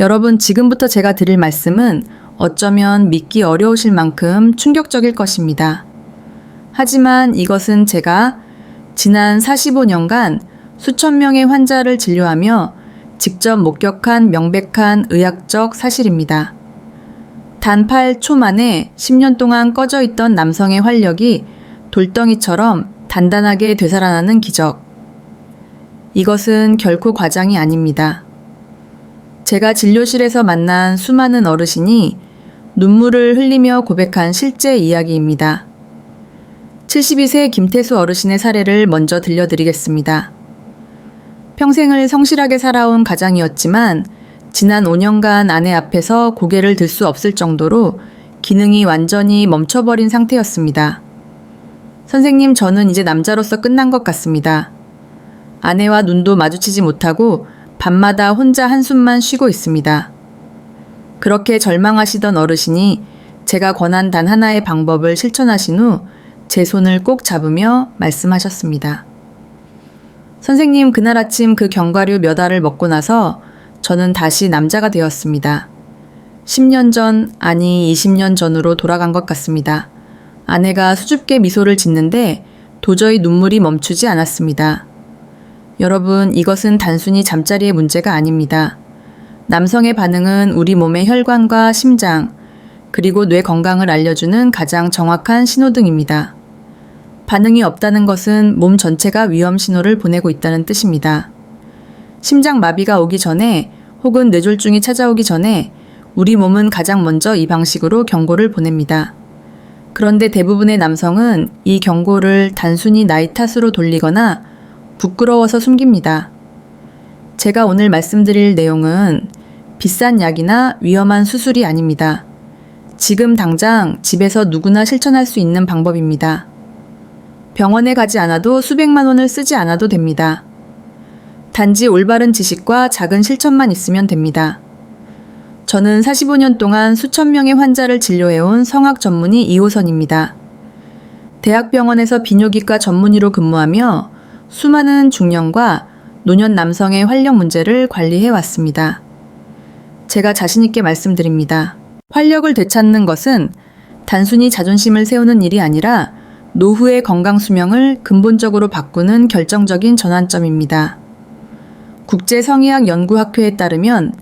여러분, 지금부터 제가 드릴 말씀은 어쩌면 믿기 어려우실 만큼 충격적일 것입니다. 하지만 이것은 제가 지난 45년간 수천 명의 환자를 진료하며 직접 목격한 명백한 의학적 사실입니다. 단 8초 만에 10년 동안 꺼져 있던 남성의 활력이 돌덩이처럼 단단하게 되살아나는 기적. 이것은 결코 과장이 아닙니다. 제가 진료실에서 만난 수많은 어르신이 눈물을 흘리며 고백한 실제 이야기입니다. 72세 김태수 어르신의 사례를 먼저 들려드리겠습니다. 평생을 성실하게 살아온 가장이었지만 지난 5년간 아내 앞에서 고개를 들 수 없을 정도로 기능이 완전히 멈춰버린 상태였습니다. 선생님, 저는 이제 남자로서 끝난 것 같습니다. 아내와 눈도 마주치지 못하고 밤마다 혼자 한숨만 쉬고 있습니다. 그렇게 절망하시던 어르신이 제가 권한 단 하나의 방법을 실천하신 후 제 손을 꼭 잡으며 말씀하셨습니다. 선생님, 그날 아침 그 견과류 몇 알을 먹고 나서 저는 다시 남자가 되었습니다. 10년 전, 아니 20년 전으로 돌아간 것 같습니다. 아내가 수줍게 미소를 짓는데 도저히 눈물이 멈추지 않았습니다. 여러분, 이것은 단순히 잠자리의 문제가 아닙니다. 남성의 반응은 우리 몸의 혈관과 심장, 그리고 뇌 건강을 알려주는 가장 정확한 신호등입니다. 반응이 없다는 것은 몸 전체가 위험 신호를 보내고 있다는 뜻입니다. 심장 마비가 오기 전에 혹은 뇌졸중이 찾아오기 전에 우리 몸은 가장 먼저 이 방식으로 경고를 보냅니다. 그런데 대부분의 남성은 이 경고를 단순히 나이 탓으로 돌리거나 부끄러워서 숨깁니다. 제가 오늘 말씀드릴 내용은 비싼 약이나 위험한 수술이 아닙니다. 지금 당장 집에서 누구나 실천할 수 있는 방법입니다. 병원에 가지 않아도 수백만 원을 쓰지 않아도 됩니다. 단지 올바른 지식과 작은 실천만 있으면 됩니다. 저는 45년 동안 수천 명의 환자를 진료해온 성악 전문의 이호선입니다. 대학병원에서 비뇨기과 전문의로 근무하며 수많은 중년과 노년 남성의 활력 문제를 관리해 왔습니다. 제가 자신있게 말씀드립니다. 활력을 되찾는 것은 단순히 자존심을 세우는 일이 아니라 노후의 건강 수명을 근본적으로 바꾸는 결정적인 전환점입니다. 국제성의학 연구학회에 따르면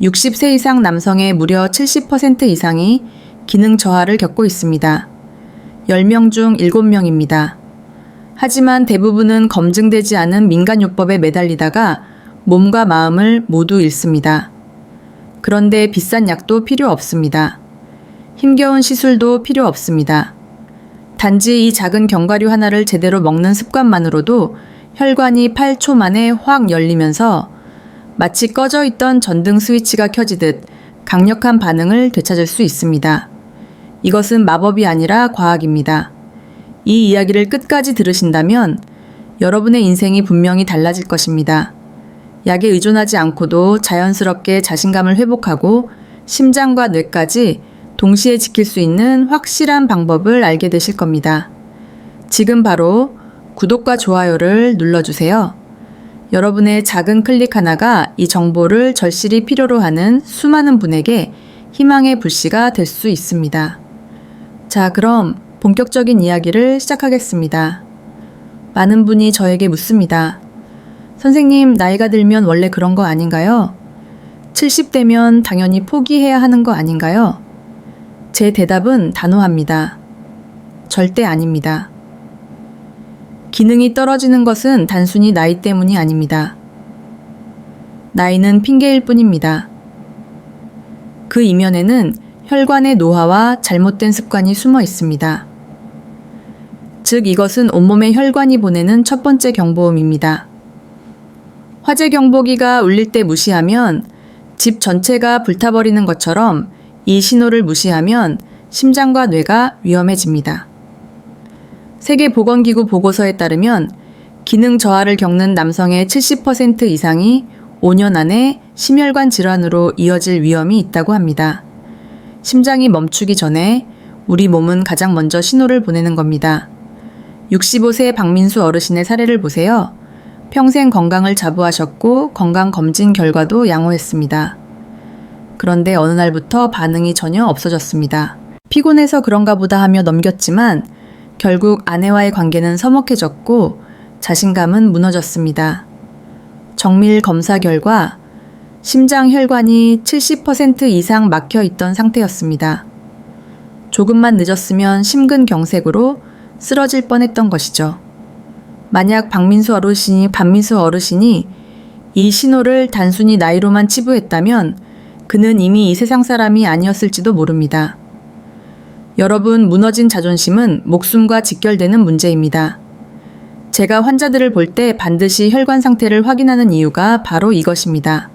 60세 이상 남성의 무려 70% 이상이 기능 저하를 겪고 있습니다. 10명 중 7명입니다. 하지만 대부분은 검증되지 않은 민간요법에 매달리다가 몸과 마음을 모두 잃습니다. 그런데 비싼 약도 필요 없습니다. 힘겨운 시술도 필요 없습니다. 단지 이 작은 견과류 하나를 제대로 먹는 습관만으로도 혈관이 8초 만에 확 열리면서 마치 꺼져 있던 전등 스위치가 켜지듯 강력한 반응을 되찾을 수 있습니다. 이것은 마법이 아니라 과학입니다. 이 이야기를 끝까지 들으신다면 여러분의 인생이 분명히 달라질 것입니다. 약에 의존하지 않고도 자연스럽게 자신감을 회복하고 심장과 뇌까지 동시에 지킬 수 있는 확실한 방법을 알게 되실 겁니다. 지금 바로 구독과 좋아요를 눌러주세요. 여러분의 작은 클릭 하나가 이 정보를 절실히 필요로 하는 수많은 분에게 희망의 불씨가 될 수 있습니다. 자, 그럼 본격적인 이야기를 시작하겠습니다. 많은 분이 저에게 묻습니다. 선생님, 나이가 들면 원래 그런 거 아닌가요? 70대면 당연히 포기해야 하는 거 아닌가요? 제 대답은 단호합니다. 절대 아닙니다. 기능이 떨어지는 것은 단순히 나이 때문이 아닙니다. 나이는 핑계일 뿐입니다. 그 이면에는 혈관의 노화와 잘못된 습관이 숨어 있습니다. 즉, 이것은 온몸의 혈관이 보내는 첫 번째 경보음입니다. 화재 경보기가 울릴 때 무시하면 집 전체가 불타버리는 것처럼 이 신호를 무시하면 심장과 뇌가 위험해집니다. 세계보건기구 보고서에 따르면 기능 저하를 겪는 남성의 70% 이상이 5년 안에 심혈관 질환으로 이어질 위험이 있다고 합니다. 심장이 멈추기 전에 우리 몸은 가장 먼저 신호를 보내는 겁니다. 65세 박민수 어르신의 사례를 보세요. 평생 건강을 자부하셨고 건강 검진 결과도 양호했습니다. 그런데 어느 날부터 반응이 전혀 없어졌습니다. 피곤해서 그런가 보다 하며 넘겼지만 결국 아내와의 관계는 서먹해졌고 자신감은 무너졌습니다. 정밀 검사 결과 심장 혈관이 70% 이상 막혀 있던 상태였습니다. 조금만 늦었으면 심근경색으로 쓰러질 뻔했던 것이죠. 만약 박민수 어르신이 반민수 어르신이 이 신호를 단순히 나이로만 치부했다면 그는 이미 이 세상 사람이 아니었을지도 모릅니다. 여러분, 무너진 자존심은 목숨과 직결되는 문제입니다. 제가 환자들을 볼 때 반드시 혈관 상태를 확인하는 이유가 바로 이것입니다.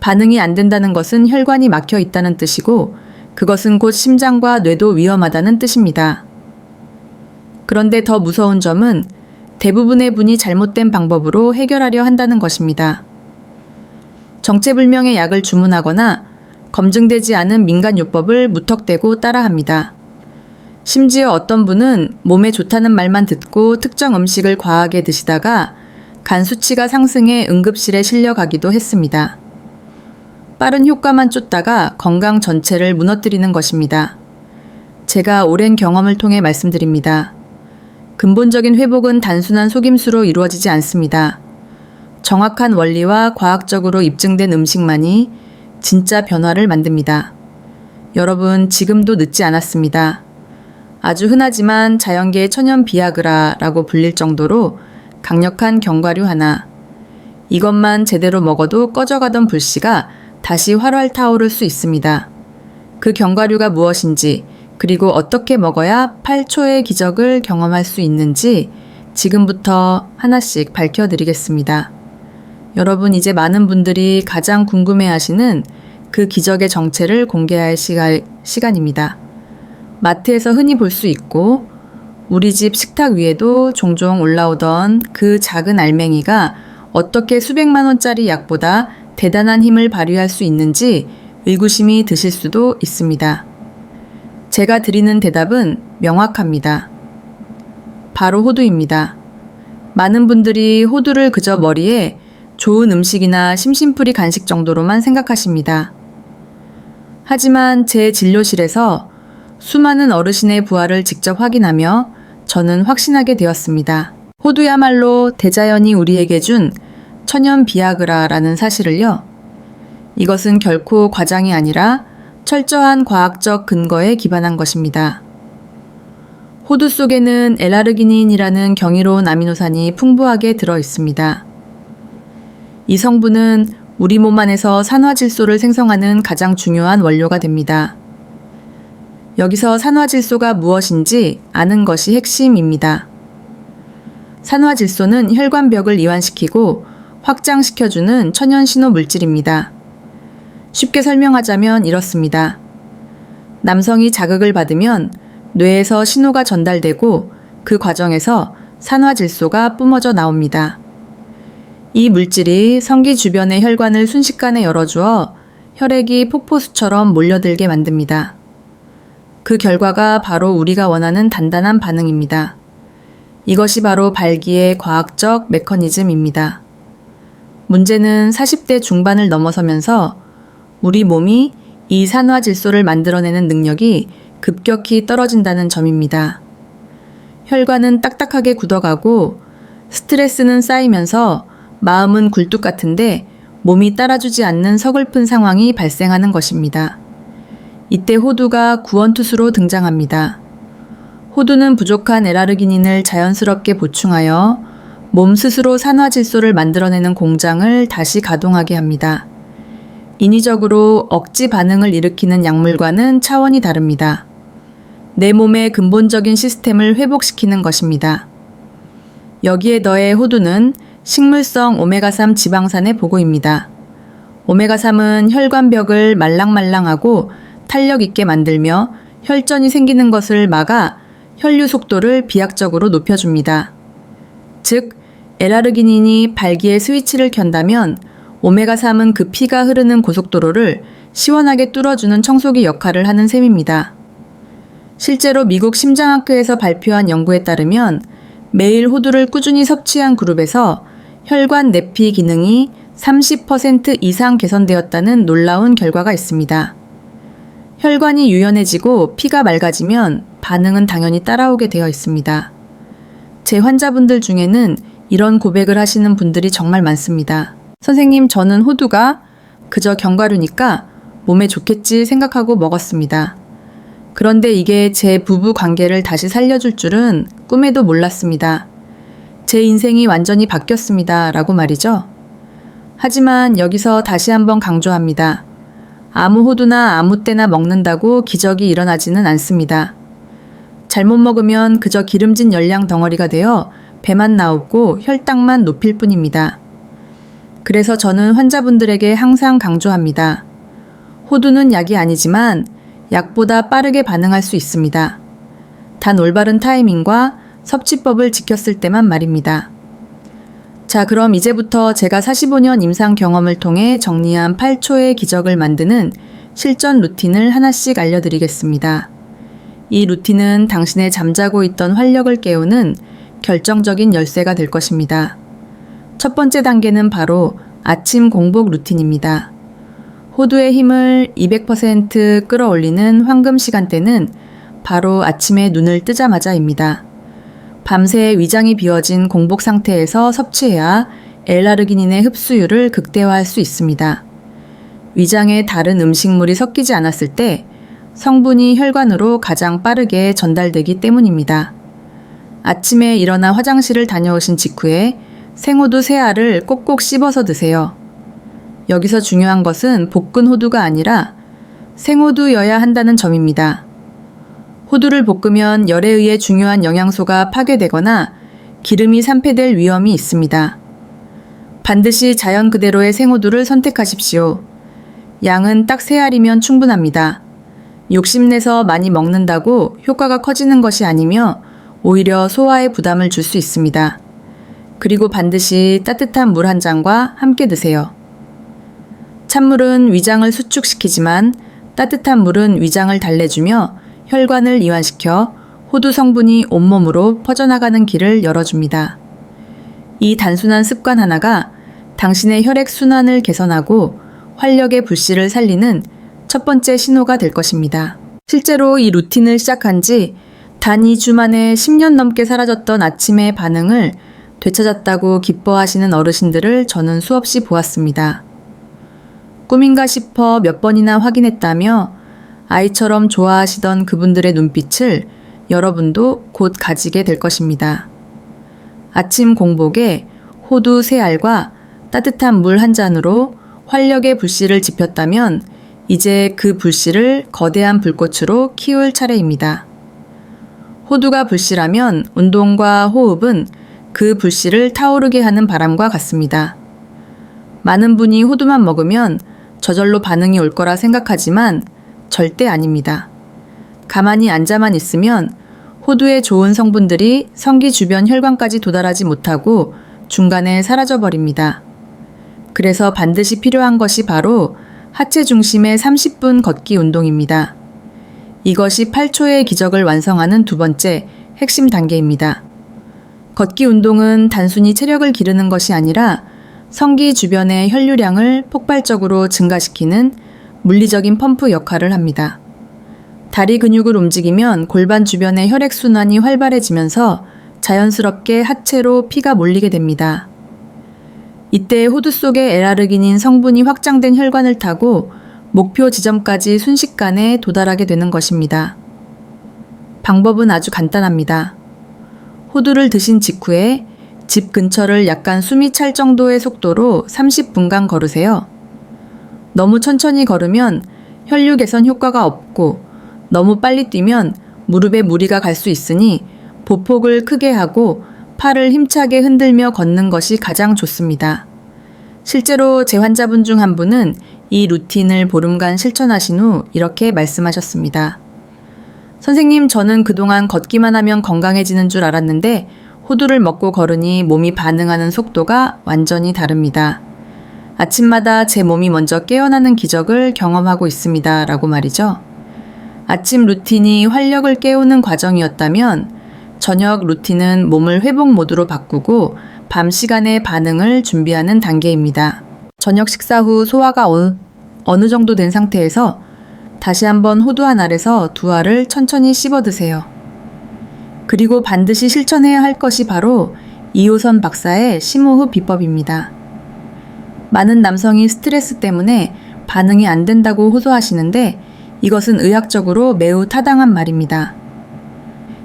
반응이 안 된다는 것은 혈관이 막혀 있다는 뜻이고 그것은 곧 심장과 뇌도 위험하다는 뜻입니다. 그런데 더 무서운 점은 대부분의 분이 잘못된 방법으로 해결하려 한다는 것입니다. 정체불명의 약을 주문하거나 검증되지 않은 민간요법을 무턱대고 따라합니다. 심지어 어떤 분은 몸에 좋다는 말만 듣고 특정 음식을 과하게 드시다가 간 수치가 상승해 응급실에 실려가기도 했습니다. 빠른 효과만 쫓다가 건강 전체를 무너뜨리는 것입니다. 제가 오랜 경험을 통해 말씀드립니다. 근본적인 회복은 단순한 속임수로 이루어지지 않습니다. 정확한 원리와 과학적으로 입증된 음식만이 진짜 변화를 만듭니다. 여러분, 지금도 늦지 않았습니다. 아주 흔하지만 자연계의 천연 비아그라라고 불릴 정도로 강력한 견과류 하나. 이것만 제대로 먹어도 꺼져가던 불씨가 다시 활활 타오를 수 있습니다. 그 견과류가 무엇인지, 그리고 어떻게 먹어야 8초의 기적을 경험할 수 있는지 지금부터 하나씩 밝혀드리겠습니다. 여러분, 이제 많은 분들이 가장 궁금해 하시는 그 기적의 정체를 공개할 시간, 시간입니다. 마트에서 흔히 볼 수 있고, 우리 집 식탁 위에도 종종 올라오던 그 작은 알맹이가 어떻게 수백만 원짜리 약보다 대단한 힘을 발휘할 수 있는지 의구심이 드실 수도 있습니다. 제가 드리는 대답은 명확합니다. 바로 호두입니다. 많은 분들이 호두를 그저 머리에 좋은 음식이나 심심풀이 간식 정도로만 생각하십니다. 하지만 제 진료실에서 수많은 어르신의 부활을 직접 확인하며 저는 확신하게 되었습니다. 호두야말로 대자연이 우리에게 준 천연 비아그라라는 사실을요. 이것은 결코 과장이 아니라 철저한 과학적 근거에 기반한 것입니다. 호두 속에는 엘라르기닌이라는 경이로운 아미노산이 풍부하게 들어 있습니다. 이 성분은 우리 몸 안에서 산화질소를 생성하는 가장 중요한 원료가 됩니다. 여기서 산화질소가 무엇인지 아는 것이 핵심입니다. 산화질소는 혈관벽을 이완시키고 확장시켜주는 천연 신호 물질입니다. 쉽게 설명하자면 이렇습니다. 남성이 자극을 받으면 뇌에서 신호가 전달되고 그 과정에서 산화질소가 뿜어져 나옵니다. 이 물질이 성기 주변의 혈관을 순식간에 열어주어 혈액이 폭포수처럼 몰려들게 만듭니다. 그 결과가 바로 우리가 원하는 단단한 반응입니다. 이것이 바로 발기의 과학적 메커니즘입니다. 문제는 40대 중반을 넘어서면서 우리 몸이 이 산화 질소를 만들어내는 능력이 급격히 떨어진다는 점입니다. 혈관은 딱딱하게 굳어가고 스트레스는 쌓이면서 마음은 굴뚝 같은데 몸이 따라주지 않는 서글픈 상황이 발생하는 것입니다. 이때 호두가 구원투수로 등장합니다. 호두는 부족한 에라르기닌을 자연스럽게 보충하여 몸 스스로 산화질소를 만들어내는 공장을 다시 가동하게 합니다. 인위적으로 억지 반응을 일으키는 약물과는 차원이 다릅니다. 내 몸의 근본적인 시스템을 회복시키는 것입니다. 여기에 더해 호두는 식물성 오메가3 지방산의 보고입니다. 오메가3은 혈관벽을 말랑말랑하고 탄력 있게 만들며 혈전이 생기는 것을 막아 혈류 속도를 비약적으로 높여줍니다. 즉, 에라르기닌이 발기의 스위치를 켠다면 오메가3은 그 피가 흐르는 고속도로를 시원하게 뚫어주는 청소기 역할을 하는 셈입니다. 실제로 미국 심장학회에서 발표한 연구에 따르면 매일 호두를 꾸준히 섭취한 그룹에서 혈관 내피 기능이 30% 이상 개선되었다는 놀라운 결과가 있습니다. 혈관이 유연해지고 피가 맑아지면 반응은 당연히 따라오게 되어 있습니다. 제 환자분들 중에는 이런 고백을 하시는 분들이 정말 많습니다. 선생님, 저는 호두가 그저 견과류니까 몸에 좋겠지 생각하고 먹었습니다. 그런데 이게 제 부부 관계를 다시 살려줄 줄은 꿈에도 몰랐습니다. 제 인생이 완전히 바뀌었습니다. 라고 말이죠. 하지만 여기서 다시 한번 강조합니다. 아무 호두나 아무 때나 먹는다고 기적이 일어나지는 않습니다. 잘못 먹으면 그저 기름진 열량 덩어리가 되어 배만 나오고 혈당만 높일 뿐입니다. 그래서 저는 환자분들에게 항상 강조합니다. 호두는 약이 아니지만 약보다 빠르게 반응할 수 있습니다. 단 올바른 타이밍과 섭취법을 지켰을 때만 말입니다. 자, 그럼 이제부터 제가 45년 임상 경험을 통해 정리한 8초의 기적을 만드는 실전 루틴을 하나씩 알려드리겠습니다. 이 루틴은 당신의 잠자고 있던 활력을 깨우는 결정적인 열쇠가 될 것입니다. 첫 번째 단계는 바로 아침 공복 루틴입니다. 호두의 힘을 200% 끌어올리는 황금 시간대는 바로 아침에 눈을 뜨자마자입니다. 밤새 위장이 비워진 공복 상태에서 섭취해야 엘라르기닌의 흡수율을 극대화할 수 있습니다. 위장에 다른 음식물이 섞이지 않았을 때 성분이 혈관으로 가장 빠르게 전달되기 때문입니다. 아침에 일어나 화장실을 다녀오신 직후에 생호두 세 알을 꼭꼭 씹어서 드세요. 여기서 중요한 것은 볶은 호두가 아니라 생호두여야 한다는 점입니다. 호두를 볶으면 열에 의해 중요한 영양소가 파괴되거나 기름이 산패될 위험이 있습니다. 반드시 자연 그대로의 생호두를 선택하십시오. 양은 딱 세 알이면 충분합니다. 욕심내서 많이 먹는다고 효과가 커지는 것이 아니며 오히려 소화에 부담을 줄 수 있습니다. 그리고 반드시 따뜻한 물 한 잔과 함께 드세요. 찬물은 위장을 수축시키지만 따뜻한 물은 위장을 달래주며 혈관을 이완시켜 호두 성분이 온몸으로 퍼져나가는 길을 열어줍니다. 이 단순한 습관 하나가 당신의 혈액 순환을 개선하고 활력의 불씨를 살리는 첫 번째 신호가 될 것입니다. 실제로 이 루틴을 시작한 지 단 2주 만에 10년 넘게 사라졌던 아침의 반응을 되찾았다고 기뻐하시는 어르신들을 저는 수없이 보았습니다. 꿈인가 싶어 몇 번이나 확인했다며 아이처럼 좋아하시던 그분들의 눈빛을 여러분도 곧 가지게 될 것입니다. 아침 공복에 호두 세 알과 따뜻한 물 한 잔으로 활력의 불씨를 지폈다면 이제 그 불씨를 거대한 불꽃으로 키울 차례입니다. 호두가 불씨라면 운동과 호흡은 그 불씨를 타오르게 하는 바람과 같습니다. 많은 분이 호두만 먹으면 저절로 반응이 올 거라 생각하지만 절대 아닙니다. 가만히 앉아만 있으면 호두의 좋은 성분들이 성기 주변 혈관까지 도달하지 못하고 중간에 사라져 버립니다. 그래서 반드시 필요한 것이 바로 하체 중심의 30분 걷기 운동입니다. 이것이 8초의 기적을 완성하는 두 번째 핵심 단계입니다. 걷기 운동은 단순히 체력을 기르는 것이 아니라 성기 주변의 혈류량을 폭발적으로 증가시키는 물리적인 펌프 역할을 합니다. 다리 근육을 움직이면 골반 주변의 혈액순환이 활발해지면서 자연스럽게 하체로 피가 몰리게 됩니다. 이때 호두 속의 에라르기닌 성분이 확장된 혈관을 타고 목표 지점까지 순식간에 도달하게 되는 것입니다. 방법은 아주 간단합니다. 호두를 드신 직후에 집 근처를 약간 숨이 찰 정도의 속도로 30분간 걸으세요. 너무 천천히 걸으면 혈류 개선 효과가 없고 너무 빨리 뛰면 무릎에 무리가 갈 수 있으니 보폭을 크게 하고 팔을 힘차게 흔들며 걷는 것이 가장 좋습니다. 실제로 제 환자분 중 한 분은 이 루틴을 보름간 실천하신 후 이렇게 말씀하셨습니다. 선생님, 저는 그동안 걷기만 하면 건강해지는 줄 알았는데 호두를 먹고 걸으니 몸이 반응하는 속도가 완전히 다릅니다. 아침마다 제 몸이 먼저 깨어나는 기적을 경험하고 있습니다. 라고 말이죠. 아침 루틴이 활력을 깨우는 과정이었다면 저녁 루틴은 몸을 회복 모드로 바꾸고 밤 시간의 반응을 준비하는 단계입니다. 저녁 식사 후 소화가 어, 어느 정도 된 상태에서 다시 한번 호두 한 알에서 두 알을 천천히 씹어 드세요. 그리고 반드시 실천해야 할 것이 바로 이호선 박사의 심호흡 비법입니다. 많은 남성이 스트레스 때문에 반응이 안 된다고 호소하시는데 이것은 의학적으로 매우 타당한 말입니다.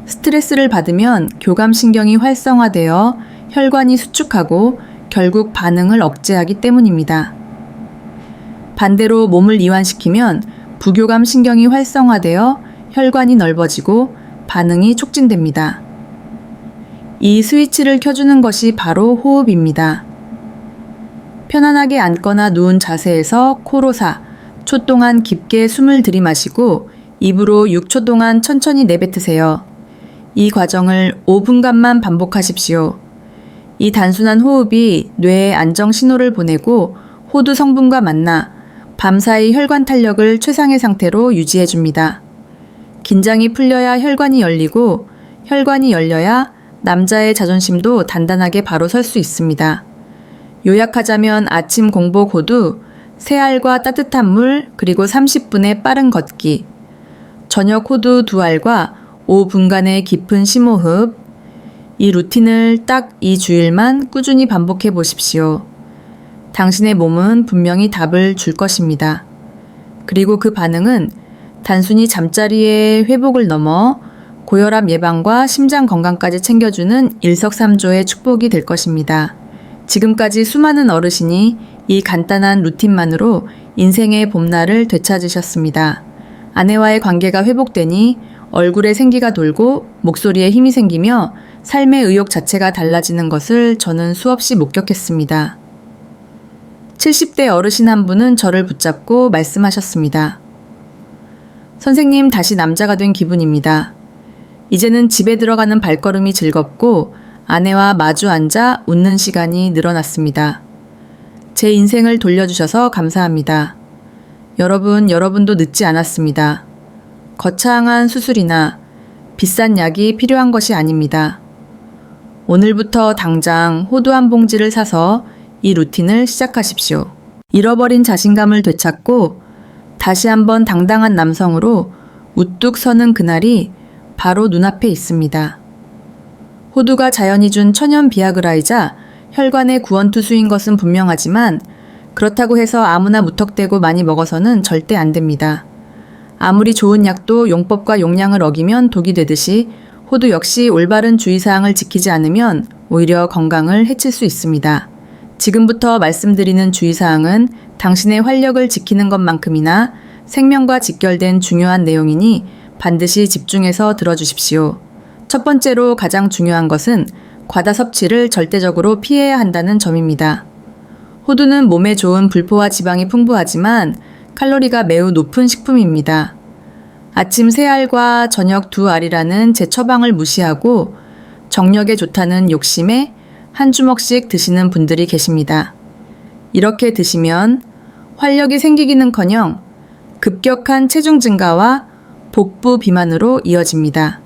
스트레스를 받으면 교감신경이 활성화되어 혈관이 수축하고 결국 반응을 억제하기 때문입니다. 반대로 몸을 이완시키면 부교감 신경이 활성화되어 혈관이 넓어지고 반응이 촉진됩니다. 이 스위치를 켜주는 것이 바로 호흡입니다. 편안하게 앉거나 누운 자세에서 코로 사, 초 동안 깊게 숨을 들이마시고 입으로 6초 동안 천천히 내뱉으세요. 이 과정을 5분간만 반복하십시오. 이 단순한 호흡이 뇌에 안정 신호를 보내고 호두 성분과 만나 밤사이 혈관 탄력을 최상의 상태로 유지해 줍니다. 긴장이 풀려야 혈관이 열리고 혈관이 열려야 남자의 자존심도 단단하게 바로 설 수 있습니다. 요약하자면 아침 공복 호두, 세알과 따뜻한 물, 그리고 30분의 빠른 걷기, 저녁 호두 두 알과 5분간의 깊은 심호흡, 이 루틴을 딱이 주일만 꾸준히 반복해 보십시오. 당신의 몸은 분명히 답을 줄 것입니다. 그리고 그 반응은 단순히 잠자리의 회복을 넘어 고혈압 예방과 심장 건강까지 챙겨주는 일석삼조의 축복이 될 것입니다. 지금까지 수많은 어르신이 이 간단한 루틴만으로 인생의 봄날을 되찾으셨습니다. 아내와의 관계가 회복되니 얼굴에 생기가 돌고 목소리에 힘이 생기며 삶의 의욕 자체가 달라지는 것을 저는 수없이 목격했습니다. 70대 어르신 한 분은 저를 붙잡고 말씀하셨습니다. 선생님, 다시 남자가 된 기분입니다. 이제는 집에 들어가는 발걸음이 즐겁고 아내와 마주 앉아 웃는 시간이 늘어났습니다. 제 인생을 돌려주셔서 감사합니다. 여러분, 여러분도 늦지 않았습니다. 거창한 수술이나 비싼 약이 필요한 것이 아닙니다. 오늘부터 당장 호두 한 봉지를 사서 이 루틴을 시작하십시오. 잃어버린 자신감을 되찾고 다시 한번 당당한 남성으로 우뚝 서는 그날이 바로 눈앞에 있습니다. 호두가 자연이 준 천연 비아그라이자 혈관의 구원투수인 것은 분명하지만 그렇다고 해서 아무나 무턱대고 많이 먹어서는 절대 안 됩니다. 아무리 좋은 약도 용법과 용량을 어기면 독이 되듯이 호두 역시 올바른 주의사항을 지키지 않으면 오히려 건강을 해칠 수 있습니다. 지금부터 말씀드리는 주의사항은 당신의 활력을 지키는 것만큼이나 생명과 직결된 중요한 내용이니 반드시 집중해서 들어주십시오. 첫 번째로 가장 중요한 것은 과다 섭취를 절대적으로 피해야 한다는 점입니다. 호두는 몸에 좋은 불포화 지방이 풍부하지만 칼로리가 매우 높은 식품입니다. 아침 세 알과 저녁 두 알이라는 제 처방을 무시하고 정력에 좋다는 욕심에 한 주먹씩 드시는 분들이 계십니다. 이렇게 드시면 활력이 생기기는 커녕 급격한 체중 증가와 복부 비만으로 이어집니다.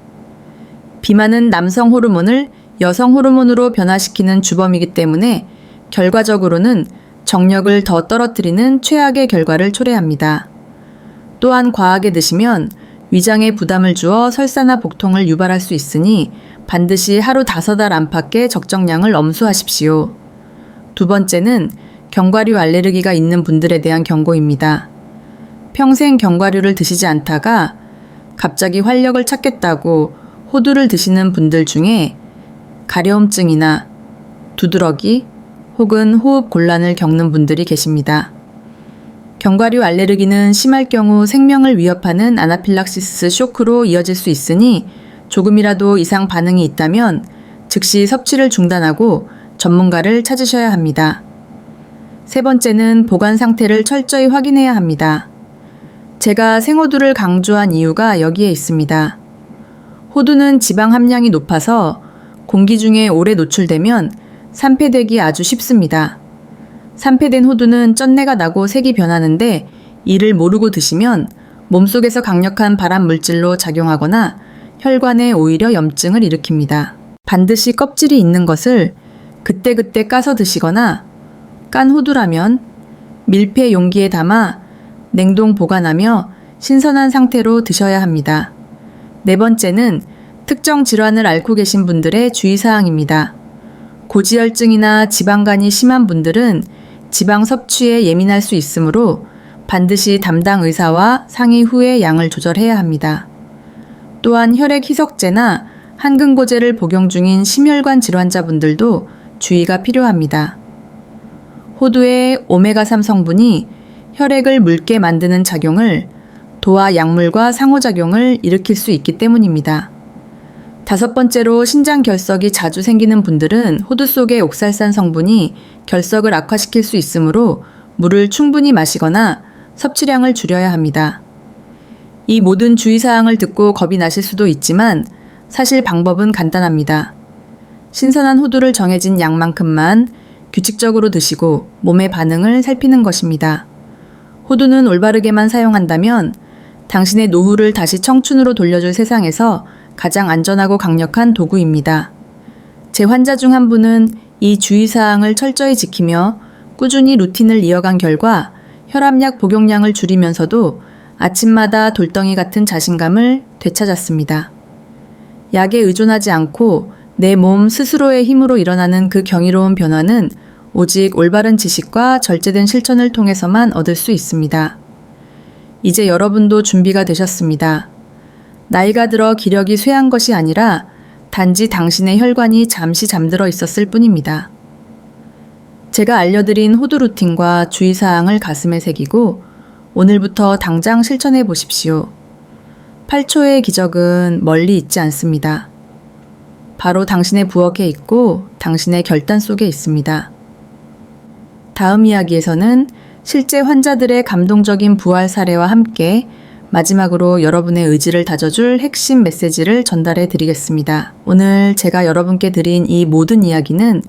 비만은 남성 호르몬을 여성 호르몬으로 변화시키는 주범이기 때문에 결과적으로는 정력을 더 떨어뜨리는 최악의 결과를 초래합니다. 또한 과하게 드시면 위장에 부담을 주어 설사나 복통을 유발할 수 있으니 반드시 하루 다섯 알 안팎의 적정량을 엄수하십시오. 두 번째는 견과류 알레르기가 있는 분들에 대한 경고입니다. 평생 견과류를 드시지 않다가 갑자기 활력을 찾겠다고 호두를 드시는 분들 중에 가려움증이나 두드러기 혹은 호흡 곤란을 겪는 분들이 계십니다. 견과류 알레르기는 심할 경우 생명을 위협하는 아나필락시스 쇼크로 이어질 수 있으니 조금이라도 이상 반응이 있다면 즉시 섭취를 중단하고 전문가를 찾으셔야 합니다. 세 번째는 보관 상태를 철저히 확인해야 합니다. 제가 생호두를 강조한 이유가 여기에 있습니다. 호두는 지방 함량이 높아서 공기 중에 오래 노출되면 산패되기 아주 쉽습니다. 산패된 호두는 쩐내가 나고 색이 변하는데 이를 모르고 드시면 몸속에서 강력한 발암 물질로 작용하거나 혈관에 오히려 염증을 일으킵니다. 반드시 껍질이 있는 것을 그때그때 까서 드시거나 깐 호두라면 밀폐 용기에 담아 냉동 보관하며 신선한 상태로 드셔야 합니다. 네 번째는 특정 질환을 앓고 계신 분들의 주의사항입니다. 고지혈증이나 지방간이 심한 분들은 지방 섭취에 예민할 수 있으므로 반드시 담당 의사와 상의 후에 양을 조절해야 합니다. 또한 혈액 희석제나 한근고제를 복용 중인 심혈관 질환자분들도 주의가 필요합니다. 호두의 오메가3 성분이 혈액을 묽게 만드는 작용을 도와 약물과 상호작용을 일으킬 수 있기 때문입니다. 다섯 번째로 신장 결석이 자주 생기는 분들은 호두 속의 옥살산 성분이 결석을 악화시킬 수 있으므로 물을 충분히 마시거나 섭취량을 줄여야 합니다. 이 모든 주의사항을 듣고 겁이 나실 수도 있지만 사실 방법은 간단합니다. 신선한 호두를 정해진 양만큼만 규칙적으로 드시고 몸의 반응을 살피는 것입니다. 호두는 올바르게만 사용한다면 당신의 노후를 다시 청춘으로 돌려줄 세상에서 가장 안전하고 강력한 도구입니다. 제 환자 중 한 분은 이 주의사항을 철저히 지키며 꾸준히 루틴을 이어간 결과 혈압약 복용량을 줄이면서도 아침마다 돌덩이 같은 자신감을 되찾았습니다. 약에 의존하지 않고 내 몸 스스로의 힘으로 일어나는 그 경이로운 변화는 오직 올바른 지식과 절제된 실천을 통해서만 얻을 수 있습니다. 이제 여러분도 준비가 되셨습니다. 나이가 들어 기력이 쇠한 것이 아니라 단지 당신의 혈관이 잠시 잠들어 있었을 뿐입니다. 제가 알려드린 호두 루틴과 주의사항을 가슴에 새기고 오늘부터 당장 실천해 보십시오. 8초의 기적은 멀리 있지 않습니다. 바로 당신의 부엌에 있고 당신의 결단 속에 있습니다. 다음 이야기에서는 실제 환자들의 감동적인 부활 사례와 함께 마지막으로 여러분의 의지를 다져줄 핵심 메시지를 전달해 드리겠습니다. 오늘 제가 여러분께 드린 이 모든 이야기는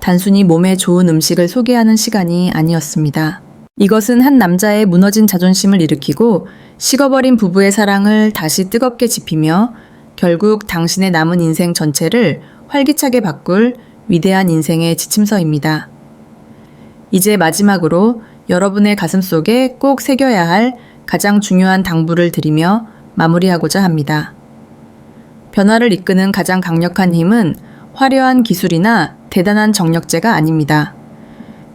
단순히 몸에 좋은 음식을 소개하는 시간이 아니었습니다. 이것은 한 남자의 무너진 자존심을 일으키고 식어버린 부부의 사랑을 다시 뜨겁게 지피며 결국 당신의 남은 인생 전체를 활기차게 바꿀 위대한 인생의 지침서입니다. 이제 마지막으로 여러분의 가슴 속에 꼭 새겨야 할 가장 중요한 당부를 드리며 마무리하고자 합니다. 변화를 이끄는 가장 강력한 힘은 화려한 기술이나 대단한 정력제가 아닙니다.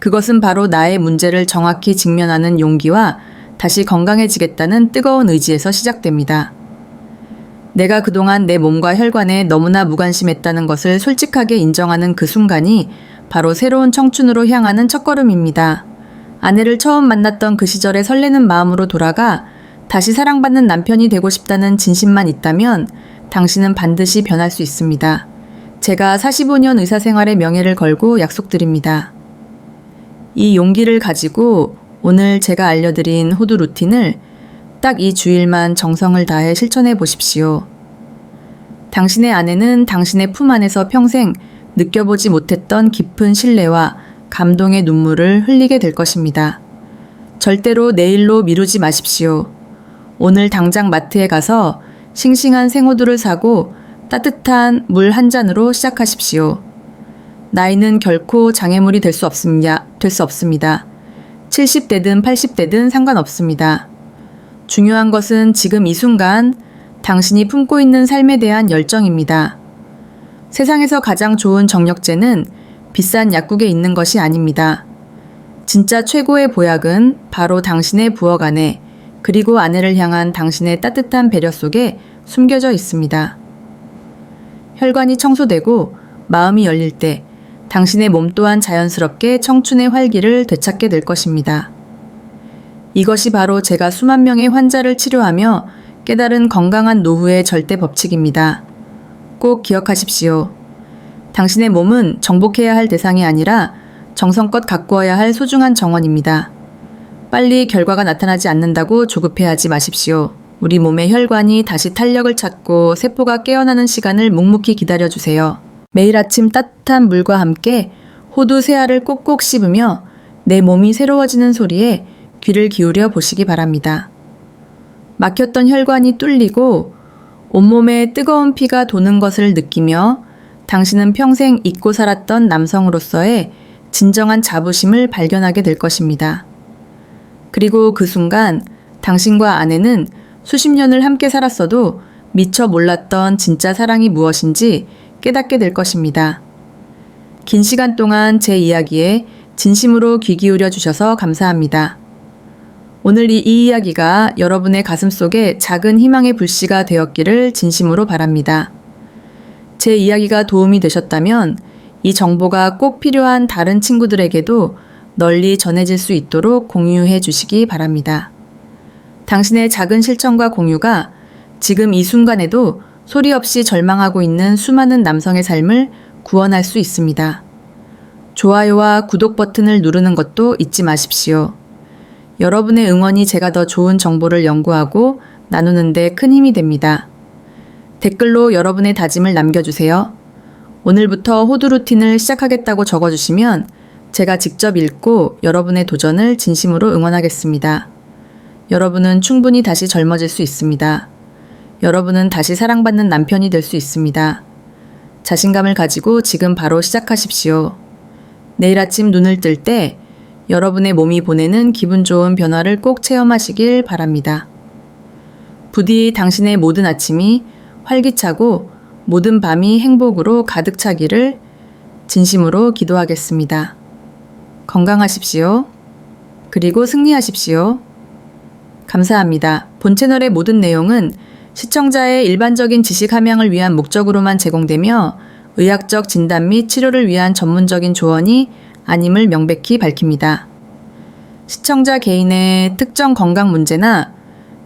그것은 바로 나의 문제를 정확히 직면하는 용기와 다시 건강해지겠다는 뜨거운 의지에서 시작됩니다. 내가 그동안 내 몸과 혈관에 너무나 무관심했다는 것을 솔직하게 인정하는 그 순간이 바로 새로운 청춘으로 향하는 첫걸음입니다. 아내를 처음 만났던 그 시절의 설레는 마음으로 돌아가 다시 사랑받는 남편이 되고 싶다는 진심만 있다면 당신은 반드시 변할 수 있습니다. 제가 45년 의사 생활의 명예를 걸고 약속드립니다. 이 용기를 가지고 오늘 제가 알려드린 호두 루틴을 딱 이 주일만 정성을 다해 실천해 보십시오. 당신의 아내는 당신의 품 안에서 평생 느껴보지 못했던 깊은 신뢰와 감동의 눈물을 흘리게 될 것입니다. 절대로 내일로 미루지 마십시오. 오늘 당장 마트에 가서 싱싱한 생호두를 사고 따뜻한 물 한 잔으로 시작하십시오. 나이는 결코 장애물이 될 수 없습니다. 될 수 없습니다. 70대든 80대든 상관없습니다. 중요한 것은 지금 이 순간 당신이 품고 있는 삶에 대한 열정입니다. 세상에서 가장 좋은 정력제는 비싼 약국에 있는 것이 아닙니다. 진짜 최고의 보약은 바로 당신의 부엌 안에 그리고 아내를 향한 당신의 따뜻한 배려 속에 숨겨져 있습니다. 혈관이 청소되고 마음이 열릴 때 당신의 몸 또한 자연스럽게 청춘의 활기를 되찾게 될 것입니다. 이것이 바로 제가 수만 명의 환자를 치료하며 깨달은 건강한 노후의 절대 법칙입니다. 꼭 기억하십시오. 당신의 몸은 정복해야 할 대상이 아니라 정성껏 가꾸어야 할 소중한 정원입니다. 빨리 결과가 나타나지 않는다고 조급해하지 마십시오. 우리 몸의 혈관이 다시 탄력을 찾고 세포가 깨어나는 시간을 묵묵히 기다려주세요. 매일 아침 따뜻한 물과 함께 호두 세 알을 꼭꼭 씹으며 내 몸이 새로워지는 소리에 귀를 기울여 보시기 바랍니다. 막혔던 혈관이 뚫리고 온몸에 뜨거운 피가 도는 것을 느끼며 당신은 평생 잊고 살았던 남성으로서의 진정한 자부심을 발견하게 될 것입니다. 그리고 그 순간 당신과 아내는 수십 년을 함께 살았어도 미처 몰랐던 진짜 사랑이 무엇인지 깨닫게 될 것입니다. 긴 시간 동안 제 이야기에 진심으로 귀 기울여 주셔서 감사합니다. 오늘 이, 이 이야기가 여러분의 가슴 속에 작은 희망의 불씨가 되었기를 진심으로 바랍니다. 제 이야기가 도움이 되셨다면 이 정보가 꼭 필요한 다른 친구들에게도 널리 전해질 수 있도록 공유해 주시기 바랍니다. 당신의 작은 실천과 공유가 지금 이 순간에도 소리 없이 절망하고 있는 수많은 남성의 삶을 구원할 수 있습니다. 좋아요와 구독 버튼을 누르는 것도 잊지 마십시오. 여러분의 응원이 제가 더 좋은 정보를 연구하고 나누는데 큰 힘이 됩니다. 댓글로 여러분의 다짐을 남겨주세요. 오늘부터 호두 루틴을 시작하겠다고 적어주시면 제가 직접 읽고 여러분의 도전을 진심으로 응원하겠습니다. 여러분은 충분히 다시 젊어질 수 있습니다. 여러분은 다시 사랑받는 남편이 될 수 있습니다. 자신감을 가지고 지금 바로 시작하십시오. 내일 아침 눈을 뜰 때 여러분의 몸이 보내는 기분 좋은 변화를 꼭 체험하시길 바랍니다. 부디 당신의 모든 아침이 활기차고 모든 밤이 행복으로 가득 차기를 진심으로 기도하겠습니다. 건강하십시오. 그리고 승리하십시오. 감사합니다. 본 채널의 모든 내용은 시청자의 일반적인 지식 함양을 위한 목적으로만 제공되며 의학적 진단 및 치료를 위한 전문적인 조언이 아님을 명백히 밝힙니다. 시청자 개인의 특정 건강 문제나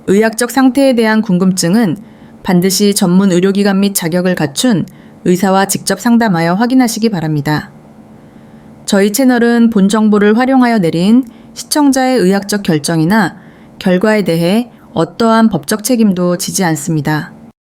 의학적 상태에 대한 궁금증은 반드시 전문 의료기관 및 자격을 갖춘 의사와 직접 상담하여 확인하시기 바랍니다. 저희 채널은 본 정보를 활용하여 내린 시청자의 의학적 결정이나 결과에 대해 어떠한 법적 책임도 지지 않습니다.